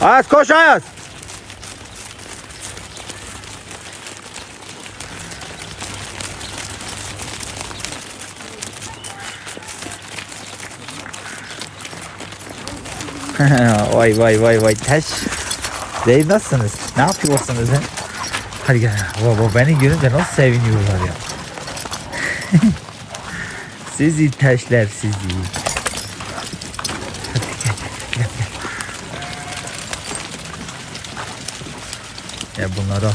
Ayaz koş Ayaz. vay vay vay vay taş. Zeyn nasılsınız? Ne yapıyorsunuz he? Hadi gel. Baba beni görünce nasıl seviniyorlar ya. sizi taşlar sizi. Hadi gel gel gel. Ya bunları.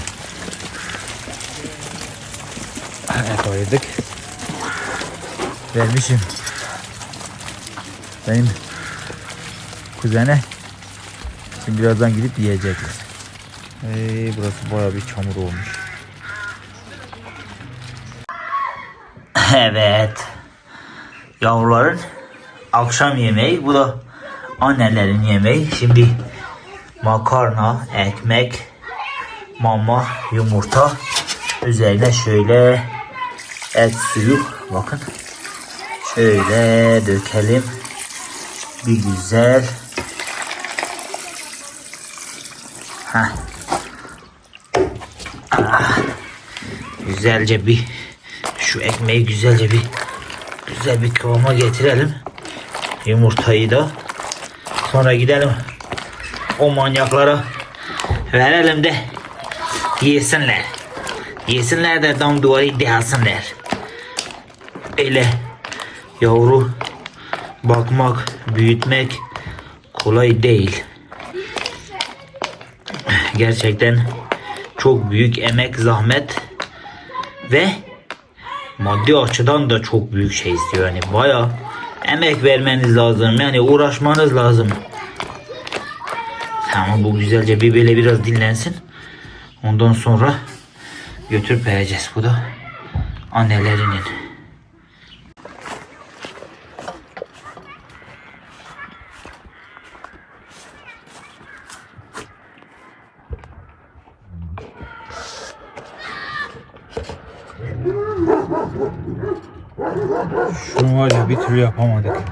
Evet. Vermişim. Benim kuzene. Şimdi birazdan gidip yiyecekler. Ee, burası baya bir çamur olmuş. Evet. Yavruların akşam yemeği. Bu da annelerin yemeği. Şimdi makarna, ekmek, mama, yumurta. Üzerine şöyle et suyu. Bakın. Şöyle dökelim. Bir güzel. Heh. Ah. Güzelce bir şu ekmeği güzelce bir güzel bir kıvama getirelim. Yumurtayı da sonra gidelim o manyaklara verelim de yesinler. Yesinler de dam duvarı delsinler. Öyle yavru bakmak, büyütmek kolay değil. Gerçekten çok büyük emek, zahmet ve maddi açıdan da çok büyük şey istiyor. Yani baya emek vermeniz lazım. Yani uğraşmanız lazım. Tamam bu güzelce bir böyle biraz dinlensin. Ondan sonra götürüp vereceğiz. Bu da annelerinin. Şunu var ya bir türlü yapamadık.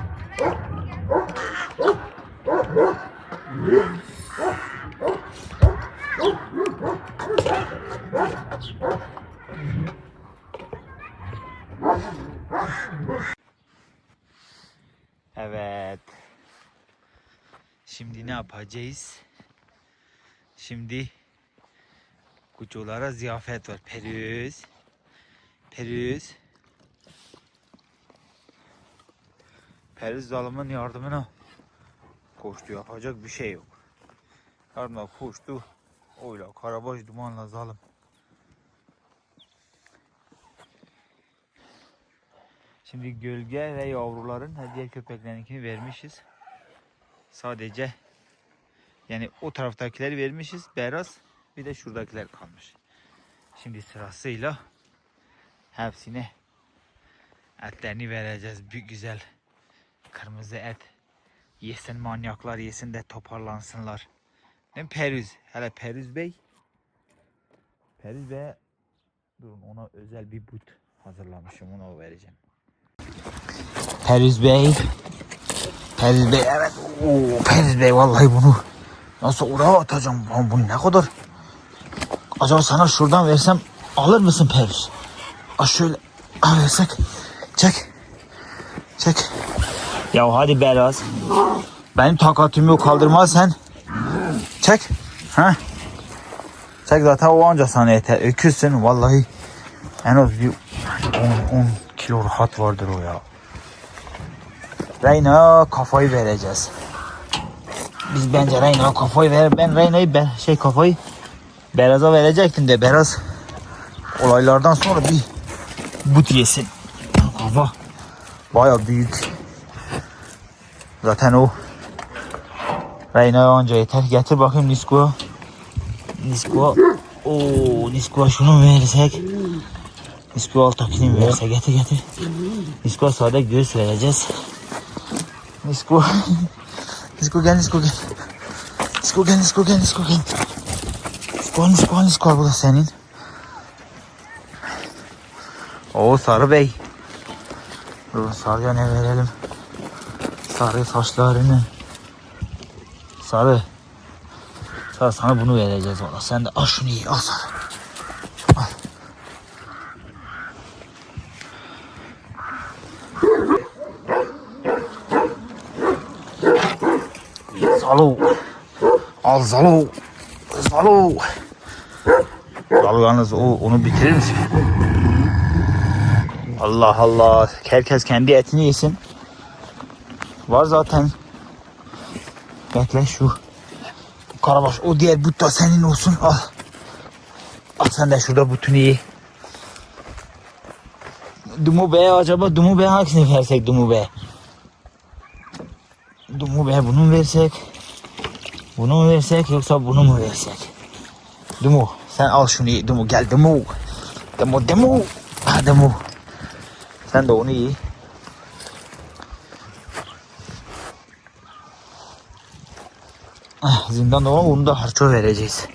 Evet. Yapacağız? Şimdi kuculara ziyafet var. Perüz. Perüz. Periz zalımın yardımına koştu. Yapacak bir şey yok. Yardımına koştu. Oyla karabaş dumanla zalim. Şimdi gölge ve yavruların ha, diğer köpeklerinkini vermişiz. Sadece yani o taraftakileri vermişiz. Beyaz bir de şuradakiler kalmış. Şimdi sırasıyla hepsine etlerini vereceğiz. Bir güzel kırmızı et yesin manyaklar yesin de toparlansınlar. Ben Perüz. Hele Perüz Bey. Perüz Bey durun ona özel bir but hazırlamışım onu vereceğim. Perüz Bey. Perüz Bey evet. Oo, Perüz Bey vallahi bunu nasıl oraya atacağım? Lan bu ne kadar? Acaba sana şuradan versem alır mısın Perüz? Aa şöyle al versek. Çek. Çek. Ya hadi Beraz. Benim takatım yok kaldırmaz sen. Çek. Ha? Çek zaten o anca sana yeter. Öküzsün vallahi. En az bir 10, 10 kilo rahat vardır o ya. Reyna kafayı vereceğiz. Biz bence Reyna kafayı ver. Ben Reyna'yı ben şey kafayı Beraz'a verecektim de Beraz olaylardan sonra bir but yesin. Kafa baya büyük. Zaten o Reyna anca yeter. Getir bakayım Nisko'ya. Nisko. Oo Nisko'ya şunu versek. Nisko alttakini verse getir getir. Nisko sade göğüs vereceğiz. Nisko. Gel Nisko gel. Nisko al Nisko al Nisko al bu da senin. Oo Sarı Bey. Dur Sarı'ya ne verelim? Sarı saçlarını. Sarı. Sonra sana bunu vereceğiz valla. Sen de al şunu ye. Al sana. Al. Zalo. Al Zalo. Zalo. Zalo yalnız o, onu bitirir misin? Allah Allah. Herkes kendi etini yesin. Var zaten. Bekle şu. Karabaş o diğer but da senin olsun. Al. Al sen de şurada butunu ye. Dumu Bey'e acaba Dumu Bey hangisini versek Dumu Bey? Dumu Bey bunu versek? Bunu mu versek yoksa bunu mu versek? Dumu sen al şunu ye. Dumu gel Dumu. Dumu Dumu. Ha Dumu. Sen de onu ye. Ah, zindan da var onu da harço vereceğiz.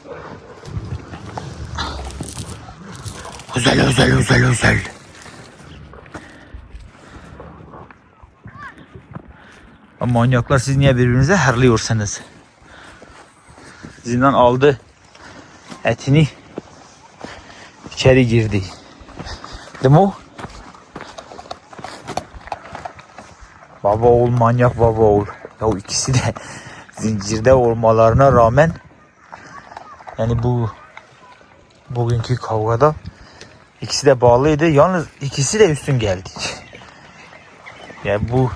Özel özel özel özel. Ama manyaklar siz niye birbirinize herliyorsunuz? Zindan aldı etini içeri girdi. Değil mi? Baba oğul manyak baba oğul. Ya ikisi de zincirde olmalarına rağmen yani bu bugünkü kavgada ikisi de bağlıydı. Yalnız ikisi de üstün geldi. Yani bu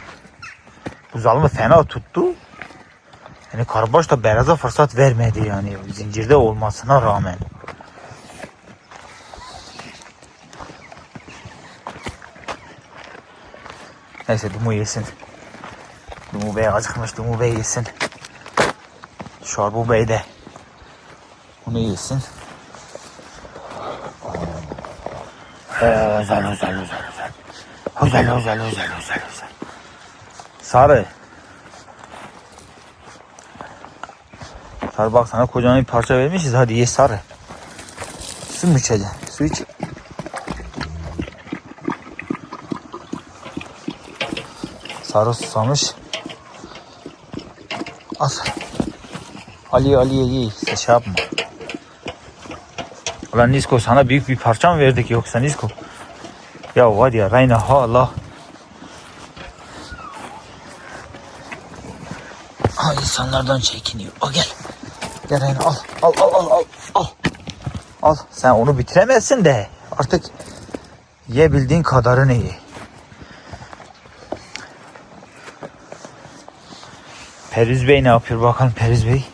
bu zalımı fena tuttu. Yani Karbaş da Beraz'a fırsat vermedi yani zincirde olmasına rağmen. Neyse Dumu yesin. Dumu Bey acıkmış Dumu Bey yesin. Şarbu Bey de onu yesin. Özel özel özel özel. Özel özel özel özel özel. Sarı. Sarı bak sana kocaman bir parça vermişiz hadi ye sarı. Su mu içeceksin? Su iç. Sarı susamış. Al. Ali Ali Ali sen şey yapma. Ulan Nisko sana büyük bir parça mı verdik yoksa Nisko? Ya var ya Reyna hala. Ha insanlardan çekiniyor. Al gel. Gel Reyna al. Al al al al. Al. Al. Sen onu bitiremezsin de artık yiyebildiğin kadarını ye. Periz Bey ne yapıyor bakalım Periz Bey.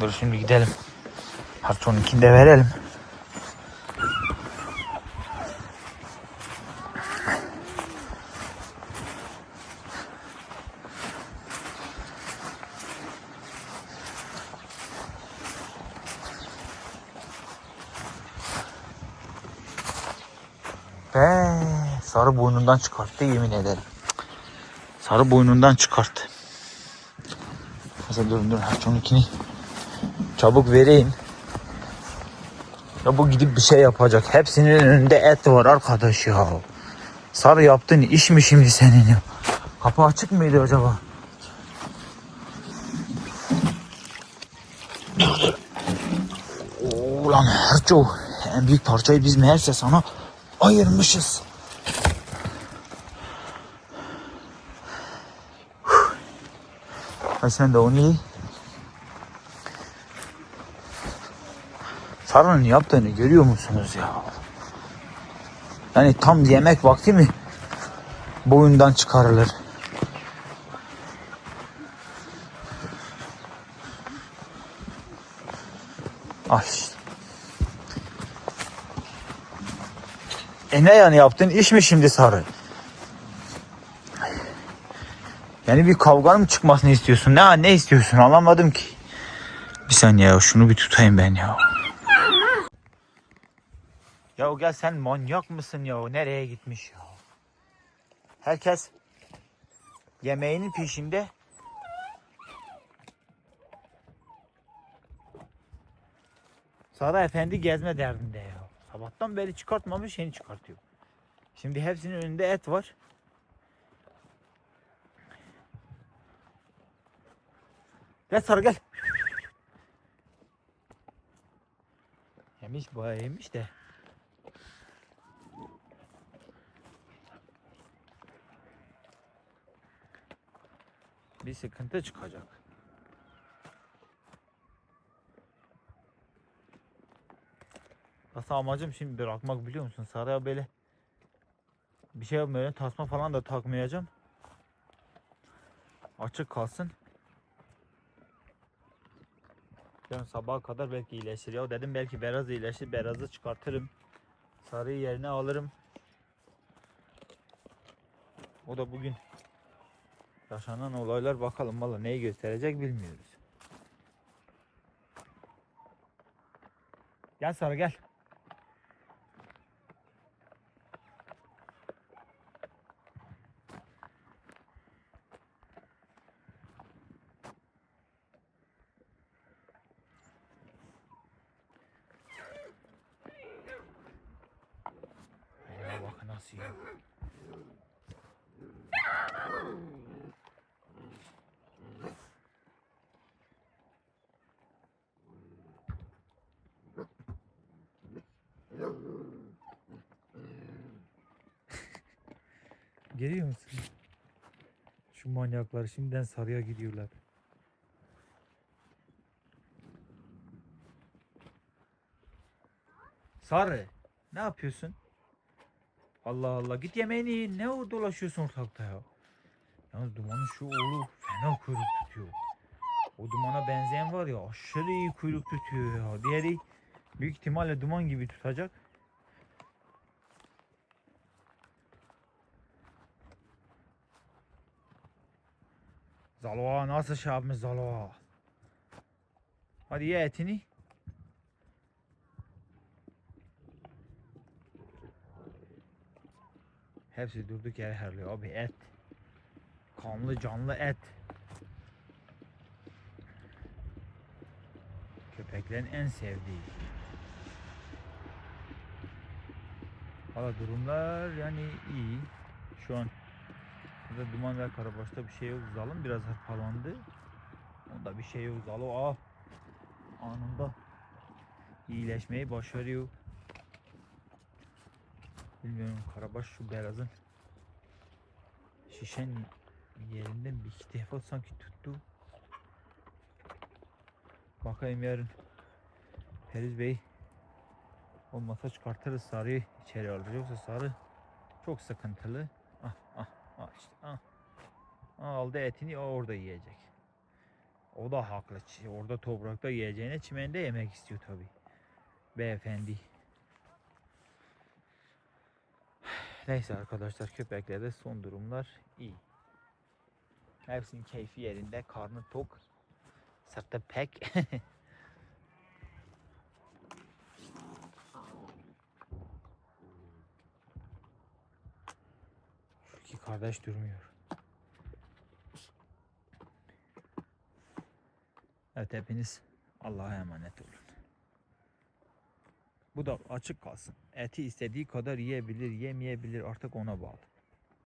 Dur şimdi gidelim. Harçonunkini de verelim. Be, sarı boynundan çıkarttı yemin ederim. Sarı boynundan çıkarttı. Mesela durun durun harçonunkini çabuk vereyim. Ya bu gidip bir şey yapacak. Hepsinin önünde et var arkadaş ya. Sarı yaptığın iş mi şimdi senin ya? Kapı açık mıydı acaba? Ulan Herço. En büyük parçayı biz meğerse sana ayırmışız. Ay sen de onu ye. Sarı'nın yaptığını görüyor musunuz ya? Yani tam yemek vakti mi boyundan çıkarılır? Ay. E ne yani yaptın iş mi şimdi Sarı? Yani bir kavganın çıkmasını istiyorsun? Ne ne istiyorsun? Anlamadım ki. Bir saniye ya şunu bir tutayım ben ya. Ya sen manyak mısın ya? Nereye gitmiş ya? Herkes yemeğinin peşinde. Sara Efendi gezme derdinde ya. Sabahtan beri çıkartmamış yeni çıkartıyor. Şimdi hepsinin önünde et var. Gel Sara gel. Yemiş bayağı yemiş de. Bir sıkıntı çıkacak. Aslında amacım şimdi bırakmak biliyor musun? Saraya böyle bir şey yapmıyorum. Tasma falan da takmayacağım. Açık kalsın. Yarın sabaha kadar belki iyileşir. Ya dedim belki biraz iyileşir. Berazı çıkartırım. Sarıyı yerine alırım. O da bugün yaşanan olaylar bakalım valla neyi gösterecek bilmiyoruz. Gel Sarı gel. Ya bak nasıl yiyor. Geliyor musun? Şu manyaklar şimdiden sarıya gidiyorlar. Sarı, ne yapıyorsun? Allah Allah git yemeğini ye. Ne o dolaşıyorsun ortalıkta ya? Yalnız dumanın şu oğlu fena kuyruk tutuyor. O dumana benzeyen var ya aşırı iyi kuyruk tutuyor ya. Diğeri büyük ihtimalle duman gibi tutacak. Zaloa nasıl şey yapmış Zaloa? Hadi ye etini. Hepsi durduk yere herliyor abi et. Kanlı canlı et. Köpeklerin en sevdiği. Valla durumlar yani iyi. Şu an burada duman ve karabaşta bir şey yok. Zalım biraz hırpalandı. Onda bir şey yok. Zalo ah anında iyileşmeyi başarıyor. Bilmiyorum Karabaş şu beyazın şişen yerinden bir iki defa sanki tuttu. Bakayım yarın Feriz Bey olmasa çıkartırız sarıyı içeri alır. Yoksa sarı çok sıkıntılı. Ah ah ah işte ah aldı etini orada yiyecek. O da haklı. Orada toprakta yiyeceğine çimende yemek istiyor tabi. Beyefendi. Neyse arkadaşlar köpeklerde son durumlar iyi. Hepsinin keyfi yerinde, karnı tok, sırtı pek. kardeş durmuyor. Evet hepiniz Allah'a emanet olun. Bu da açık kalsın. Eti istediği kadar yiyebilir, yemeyebilir artık ona bağlı.